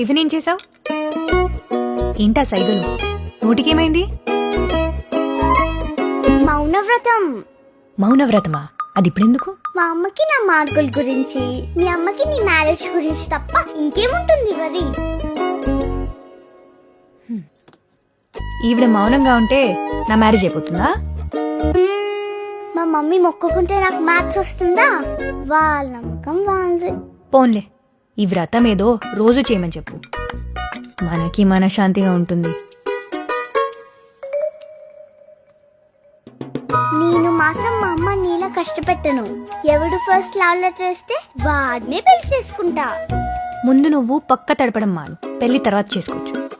Tiffin ఏం చేసావు ఏంటా సైగలు? నోటికేమైంది? మౌనవ్రతం. మౌనవ్రతమా? అది ఇప్పుడెందుకు మా అమ్మకి నా మార్కుల గురించి మీ అమ్మకి నీ మ్యారేజ్ గురించి తప్ప ఇంకేముంటుంది మరి? ఈవిడ మౌనంగా ఉంటే నా మ్యారేజ్ అయిపోతుందా? మా మమ్మీ మొక్కుకుంటే నాకు మ్యాథ్స్ వస్తుందా? వాళ్ళ నమ్మకం వాళ్ళది. పోన్లే. ఈ వ్రతం ఏదో రోజు చేయమని చెప్పు. మనకి మనశ్శాంతిగా ఉంటుంది. నేను మాత్రం మా అమ్మ నీలా కష్టపెట్టను. ఎవడు ఫస్ట్ లవ్ లెటర్ ఇస్తే వాడినే పెళ్ళి చేసుకుంటా. ముందు నువ్వు పక్క తడపడం మాను పెళ్ళి తర్వాత చేసుకోవచ్చు.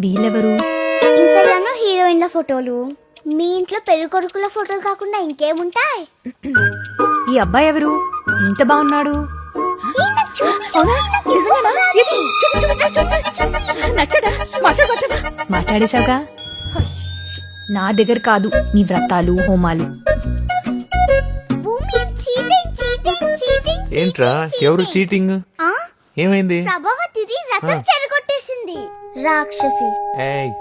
వీళ్ళెవరు? ఇన్స్టాగ్రామ్లో హీరోయిన్ల ఫోటోలు. మీ ఇంట్లో పెళ్ళి కొడుకుల ఫోటోలు కాకుండా ఇంకేముంటాయి? ఈ అబ్బాయి ఎవరు? ఇంత బాగున్నాడు. మాట్లాడేశావుగా? నా దగ్గర కాదు నీ వ్రతాలు హోమాలు. భూమి చీటింగ్ చీటింగ్ చీటింగ్ ఏంట్రా? ఎవరు చీటింగ్. ఆ? ఏమైంది? ప్రభావతిది రథం చెరగొట్టేసింది. రాక్షసి. ఏయ్.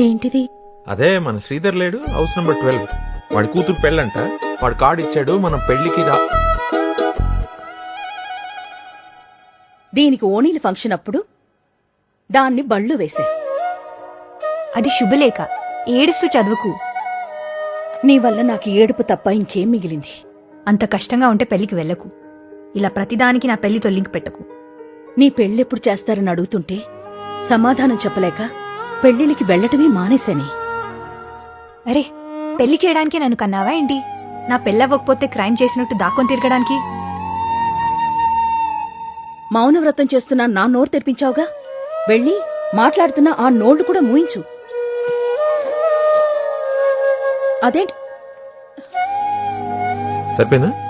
ఏంటిది? అదే మన శ్రీధర్ లేడు హౌస్ నెంబర్ ట్వెల్వ్. వాడి కూతురు పెళ్ళంట. వాడు కార్డు ఇచ్చాడు మనం పెళ్ళికి రా దీనికి ఓణీల ఫంక్షన్ అప్పుడు దాన్ని బళ్ళు వేశారు అది శుభలేఖ. ఏడుస్తూ చదువుకు. నీ వల్ల నాకు ఏడుపు తప్ప ఇంకేం మిగిలింది? అంత కష్టంగా ఉంటే పెళ్ళికి వెళ్ళకు. ఇలా ప్రతిదానికి నా పెళ్ళి తొల్లింకి పెట్టకు. నీ పెళ్ళెప్పుడు చేస్తారని అడుగుతుంటే సమాధానం చెప్పలేక పెళ్ళిళ్ళకి వెళ్ళటమే మానేశాని. అరే పెళ్ళి చేయడానికి నన్ను కన్నావా ఏంటి? నా పెళ్ళవ్వకపోతే క్రైమ్ చేసినట్టు దాక్కొని తిరగడానికి? మౌనవ్రతం చేస్తున్నా నా నోరు తెరిపించావుగా? వెళ్ళి మాట్లాడుతున్న ఆ నోళ్ళు కూడా మూయించు. అదేంటి? సరిపోయిందా?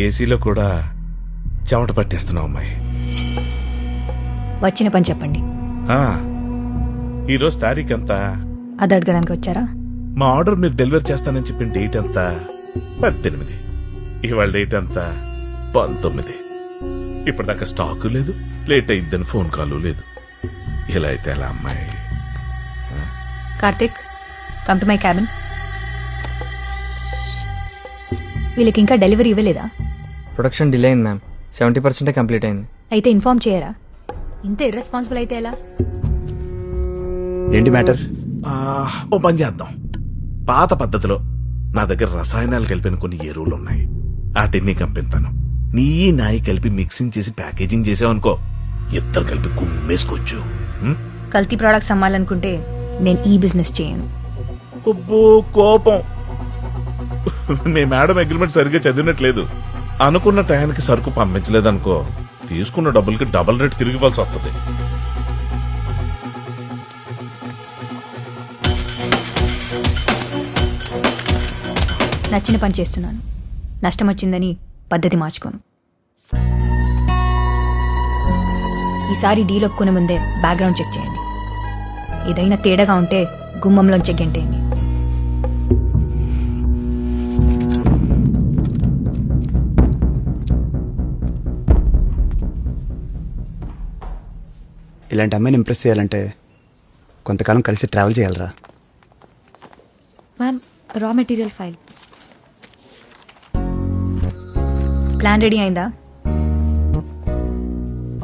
ఏసీలో కూడా చెమట పట్టేస్తున్నావు అమ్మాయి. వచ్చిన పని చెప్పండి. ఆ, ఈరోజు తారీఖు ఎంత? అది అడగడానికి వచ్చారా? మా ఆర్డర్ మీరు డెలివరీ చేస్తానని చెప్పిన డేట్ ఎంత? పద్దెనిమిది. ఇవాళ డేట్ ఎంత? పంతొమ్మిది. ఇప్పటిదాకా స్టాకు లేదు లేట్ అయిద్దని ఫోన్ కాల్ లేదు. ఇలా అయితే ఎలా అమ్మాయి? Karthik come to my cabin వీళ్ళకి ఇంకా డెలివరీ ఇవ్వలేదా? ప్రొడక్షన్ డిలే అయింది మ్యామ్ సెవెంటీ పర్సెంటే కంప్లీట్ అయింది. అయితే ఇన్ఫార్మ్ చేయరా? ఇంత ఇర్రెస్పాన్సిబుల్ అయితే ఎలా? ఏంటి మ్యాటర్? ఆ, ఓ పని చేద్దాం. పాత పద్ధతిలో నా దగ్గర రసాయనాలు కలిపిన కొన్ని ఎరువులు ఉన్నాయి. వాటిని కంపిస్తాను నీ నాయి కలిపి మిక్సింగ్ చేసి ప్యాకేజింగ్ చేసావనుకో ఇద్దరు కలిపి గుమ్మేసుకోవచ్చు. ఉం? కల్తీ ప్రోడక్ట్స్ అమ్మాలనుకుంటే నేను ఈ బిజినెస్ చేయను. అబ్బో కోపం. మీ మేడం అగ్రిమెంట్ సరిగ్గా చదివినట్లేదు. అనుకున్న టయానికి సరుకు పంపించలేదనుకో తీసుకున్న డబ్బులకి డబుల్ రేట్ తిరిగి ఇవ్వాల్సి వస్తుంది. నచ్చిన పని చేస్తున్నాను. నష్టం వచ్చిందని పద్ధతి మార్చుకోను. ఈసారి డీల్ ఒప్పుకునే ముందే బ్యాక్గ్రౌండ్ చెక్ చేయండి. ఏదైనా తేడాగా ఉంటే గుమ్మంలోంచి గెంటేయండి. ఇలాంటి అమ్మాయిని ఇంప్రెస్ చేయాలంటే కొంతకాలం కలిసి ట్రావెల్ చేయాలరా. Ma'am raw material file plan ready అయిందా?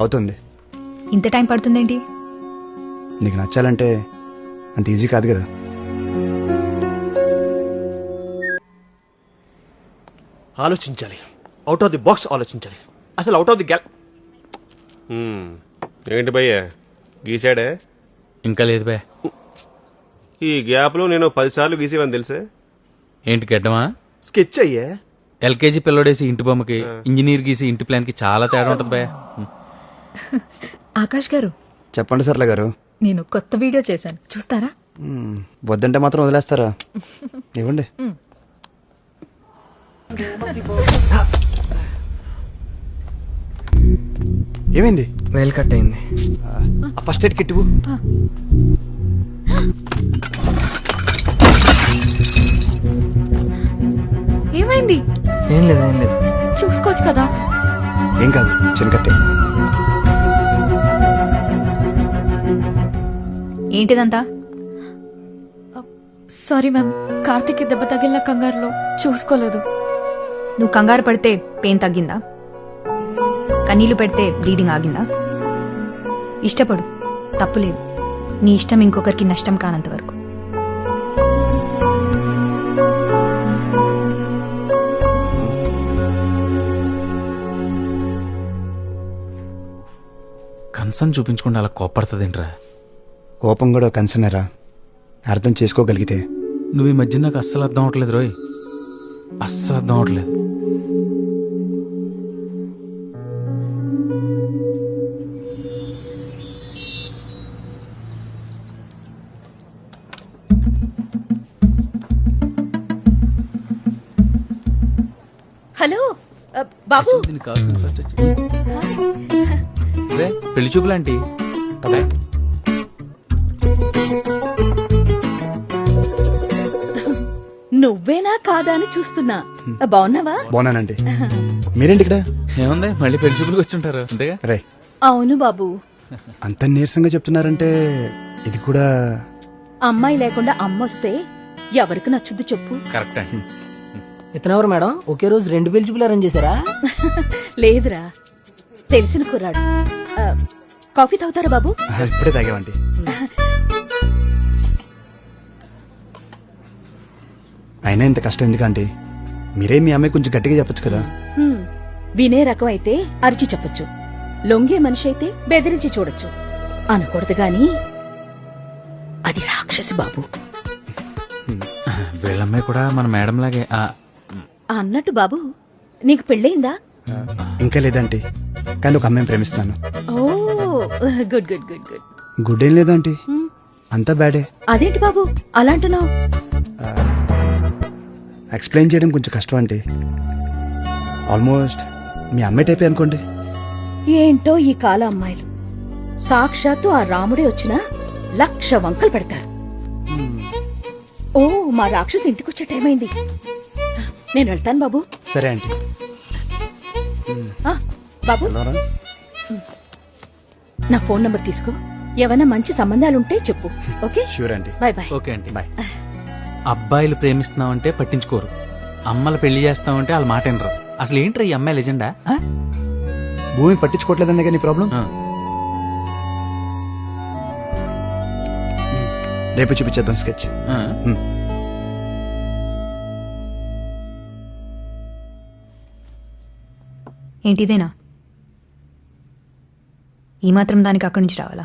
అవుతుంది. ఇంత టైం పడుతుందేంటి? నీకు నచ్చాలంటే అంత ఈజీ కాదు కదా. ఆలోచించాలి. అవుట్ ఆఫ్ ది బాక్స్ ఆలోచించాలి. అసలు అవుట్ ఆఫ్ ది గ్యాల్ ఏంటి భయ్య? గీసాడే ఇంకా లేదు బే ఈ గ్యాప్లో నేను పదిసార్లు గీసేవని తెలుసే? ఏంటి గడ్డమా? స్కెచ్ అయ్యే. ఎల్కేజీ పిల్లడేసి ఇంటి బొమ్మకి ఇంజనీర్ గీసి ఇంటి ప్లాన్కి చాలా తేడా ఉంటుంది బే ఆకాష్ గారు చెప్పండి సర్లే గారు. నేను కొత్త వీడియో చేశాను. చూస్తారా? మ్మ్, వద్దంటే మాత్రం వదిలేస్తారా? ఇవ్వండి. ఏమైంది? వేలు కట్ అయింది. ఆ ఫస్ట్ ఎయిడ్ కిట్. ఏమైంది? ఏం లేదు ఏం లేదు. చూసుకోవచ్చు కదా. ఏం కాదు చిన్న కట్టే. ఏంటిదంతా? సారీ మ్యామ్ కార్తిక్ దెబ్బ తగిలిన కంగారులో చూసుకోలేదు. నువ్వు కంగారు పడితే పెయిన్ తగ్గిందా? కన్నీళ్ళు పెడితే బ్లీడింగ్ ఆగిందా? ఇష్టపడు తప్పులేదు నీ ఇష్టం ఇంకొకరికి నష్టం కానంత వరకు. కన్సర్న్ చూపించకుండా అలా కోప్పడుతుందేంట్రా? కోపం కూడా కన్సర్నేరా అర్థం చేసుకోగలిగితే. నువ్వు ఈ మధ్య నాకు అస్సలు అర్థం అవట్లేదు రోయ్. అస్సలు అర్థం అవట్లేదు. బాబు. పెళ్ళి చూపులాంటి నువ్వేనా కాదా అని చూస్తున్నా. బాగున్నావా? బాగున్నానండి. మీరేంటి ఇక్కడ? ఏముంది మళ్ళీ పెళ్ళి చూపులకు వచ్చి ఉంటారు అంతేగా? రే. అవును బాబు. అంత నీరసంగా చెప్తున్నారంటే ఇది కూడా అమ్మాయి లేకుండా అమ్మొస్తే ఎవరికి నచ్చుద్ది చెప్పు. కరెక్ట్ అండి. ఇతనెవరు మేడం? ఒకే రోజు రెండు చూపులు అరేంజ్ చేశారా? లేదురా. తెలిసిన కుర్రాడు. ఆ, కాఫీ తాగుతారా బాబు? ఇప్పుడే తాగేవండి అయినా ఇంత కష్టం ఎందుకంటే మీరే మీ అమ్మాయి కొంచెం గట్టిగా చెప్పొచ్చు కదా. హ్మ్. వినే రకం అయితే అరిచి చెప్పొచ్చు. లొంగే మనిషి అయితే బెదిరించి చూడొచ్చు. అనకూడదు గాని అది రాక్షసి బాబు. వీళ్ళమ్మాయి కూడా మన మేడం లాగే ఆ, అన్నట్టు బాబు నీకు పెళ్ళయిందా? ఇంకా లేదంటే కానీ ఒక అమ్మాయిని ప్రేమిస్తున్నాను. ఓ good good good good. Good ఏం లేదంటే అంతా బ్యాడే. అదేంటి బాబు అలా అంటున్నావు? ఎక్స్ప్లెయిన్ చేయడం కొంచెం కష్టం అంటే ఆల్మోస్ట్ మీ అమ్మాయి టైపే అనుకోండి. ఏంటో ఈ కాల అమ్మాయిలు. సాక్షాత్తు ఆ రాముడే వచ్చినా లక్ష వంకలు పెడతారు. ఓ మా రాక్షసు ఇంటికొచ్చే టైం అయింది. నేను వెళ్తాను బాబు. సరే ఆంటీ ఆ, బాబు? నా ఫోన్ నంబర్ తీసుకో. ఏమైనా మంచి సంబంధాలుంటే చెప్పు. Okay? Sure aunty bye bye. Okay అండి. బాయ్. అబ్బాయిలు ప్రేమిస్తున్నామంటే పట్టించుకోరు. అమ్మలు పెళ్ళి చేస్తామంటే వాళ్ళ మాట వినరు. అసలు ఏంట్రా ఈ అమ్మాయి లెజెండా ఆ? భూమి పట్టించుకోవట్లేదనే కానీ ప్రాబ్లం? ఆ. రేపు చూపించేద్దాం స్కెచ్. ఆ. ఏంటిదేనా? ఈ మాత్రం దానికి అక్కడి నుంచి రావాలా?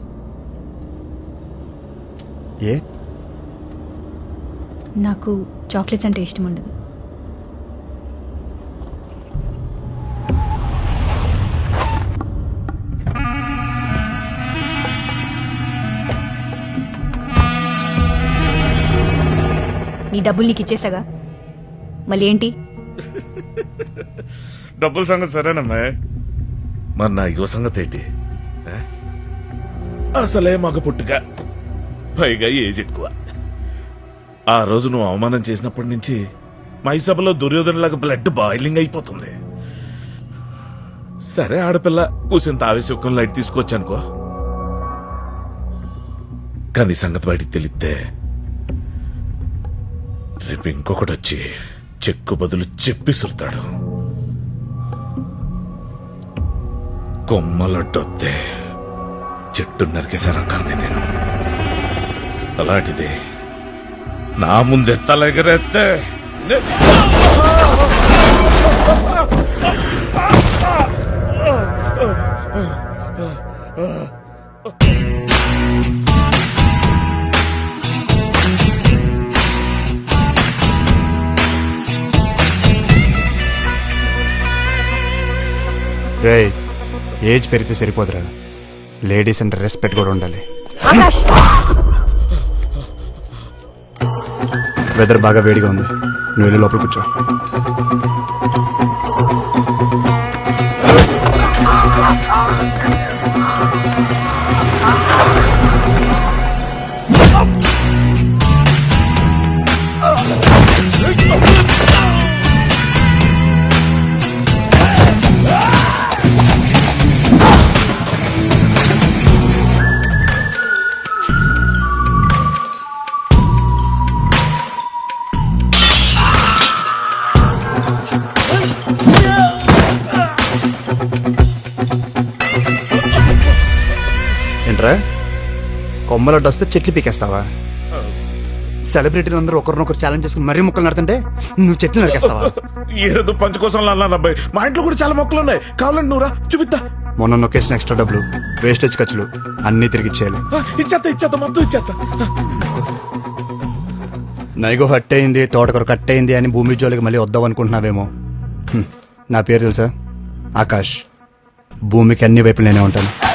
ఏ? నాకు చాక్లెట్స్ అంటే ఇష్టం ఉండదు. నీ డబ్బులు నీకు ఇచ్చేసాగా? మళ్ళీ ఏంటి? డబ్బుల సంగతి సరేనమ్మా. మరి నా యువ సంగతి ఏంటి? అసలే మగ పుట్టుక. పైగా ఏజ్ ఎక్కువ. ఆ రోజు నువ్వు అవమానం చేసినప్పటి నుంచి మైసభలో దుర్యోధనలాగా బ్లడ్ బాయిలింగ్ అయిపోతుంది. సరే ఆడపిల్ల కూసింత ఆవేశం లైట్ తీసుకొచ్చానుకో. కానీ సంగతి వాడికి తెలిస్తే రేపు ఇంకొకటి వచ్చి చెక్కు బదులు చెప్పిసురుతాడు కొమ్మలడ్డొత్తే చెట్టు నరికేసే కానీ నేను. అలాంటిది. నా ముందే తలెగరెత్తే. నే- రే ఏజ్ పెరిగితే సరిపోదురా. లేడీస్ అంటే రెస్పెక్ట్ కూడా ఉండాలి. వెదర్ బాగా వేడిగా ఉంది. నువ్వు వెళ్ళి లోపల కూర్చో. కొమ్మలడ్డు వస్తే చెట్లు పీకేస్తావా? సెలబ్రిటీలు అందరూ ఒకరినొకరు ఛాలెంజ్ చేసుకుని మరీ ముక్కలు నడుతుంటే నువ్వు చెట్లు నరికేస్తావా? ఏదో పంచ కోసం అన్నాను అబ్బాయి. మా ఇంట్లో కూడా చాలా మొక్కలు ఉన్నాయి. కావాలండి నువ్వురా చూపిస్తా. మొన్న నొక్కేసిన ఎక్స్ట్రా డబ్బులు వేస్టేజ్ ఖర్చులు అన్నీ తిరిగి ఇచ్చేయాలి. ఆ, ఇచ్చేత్తా ఇచ్చేత్తా మొత్తం ఇచ్చేత్తా నైగో హట్ అయింది తోటకూర కట్ అయింది అని భూమి జోలికి మళ్ళీ వద్దాం అనుకుంటున్నావేమో. హ్మ్. నా పేరు తెలుసా? ఆకాష్. భూమికి అన్ని వైపులు నేనే ఉంటాను.